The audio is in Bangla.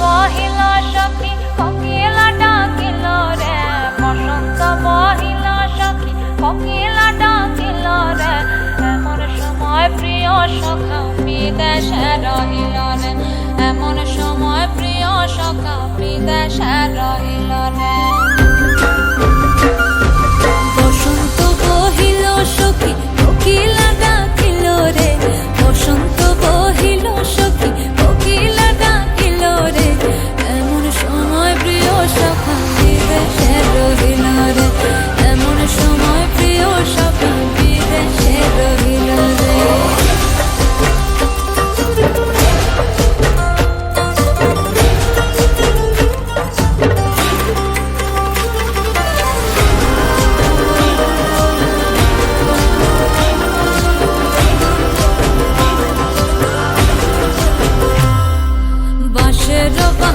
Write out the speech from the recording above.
বহিলা সখী কপিলা ডাকিল রে। বসন্ত বহিলা সখী কপিলা ডাকিল রে। এমন সময় প্রিয় সখা বিদেশে রহিল রে। এমন সময় প্রিয় সখা বিদেশে রহিল রে।